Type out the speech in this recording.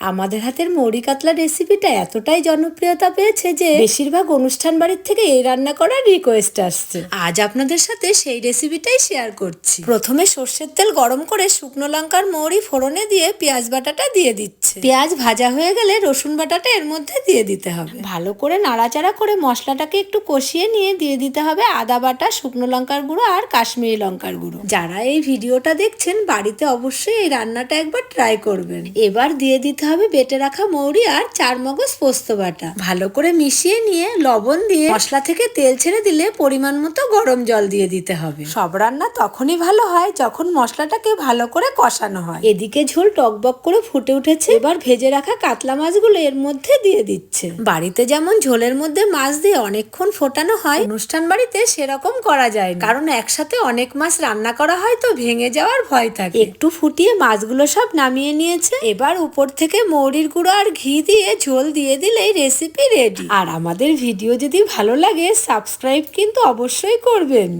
আমাদের হাতের মৌরি কাতলা রেসিপিটা এতটাই জনপ্রিয়তা পেয়েছে যে বেশিরভাগ অনুষ্ঠান বাড়ির থেকে এই রান্না করার রিকোয়েস্ট আসছে। আজ আপনাদের সাথে সেই রেসিপিটাই শেয়ার করছি। প্রথমে সর্ষের তেল গরম করে শুকনো লঙ্কার মৌরি ফোড়নে দিয়ে পেঁয়াজ বাটাটা দিয়ে দিচ্ছে। পেঁয়াজ ভাজা হয়ে গেলে রসুন বাটাটা এর মধ্যে দিয়ে দিতে হবে। ভালো করে নাড়াচাড়া করে মশলাটাকে একটু কষিয়ে নিয়ে দিয়ে দিতে হবে আদা বাটা, শুকনো লঙ্কার গুঁড়ো আর কাশ্মীরি লঙ্কার গুঁড়ো। যারা এই ভিডিওটা দেখছেন, বাড়িতে অবশ্যই এই রান্নাটা একবার ট্রাই করবেন। এবার দিয়ে দিতে হবে বেটে রাখা মৌরি আর চার মগজ পোস্ত বাটা। ভালো করে মিশিয়ে নিয়ে লবণ দিয়ে মশলা থেকে তেল ছেড়ে দিলে পরিমাণ মতো গরম জল দিয়ে দিতে হবে। সব রান্না তখনই ভালো হয় যখন মশলাটাকে ভালো করে কষানো হয়। এদিকে ঝোল টকবক করে ফুটে উঠেছে। এবার ভেজে রাখা কাতলা মাছগুলো এর মধ্যে দিয়ে দিচ্ছে। বাড়িতে যেমন ঝোলের মধ্যে মাছ দিয়ে অনেকক্ষণ ফোটানো হয় অনুষ্ঠান বাড়িতে সেরকম করা যায় না। কারণ একসাথে অনেক মাছ রান্না করা হয় তো ভেঙে যাওয়ার ভয় থাকে। একটু ফুটিয়ে মাছগুলো সব নামিয়ে নিয়েছে। এবার উপর থেকে মৌরির গুঁড়ো আর ঘি দিয়ে ঝোল দিয়ে দিলেই রেসিপি রেডি আর আমাদের ভিডিও যদি ভালো লাগে সাবস্ক্রাইব কিন্তু অবশ্যই করবেন।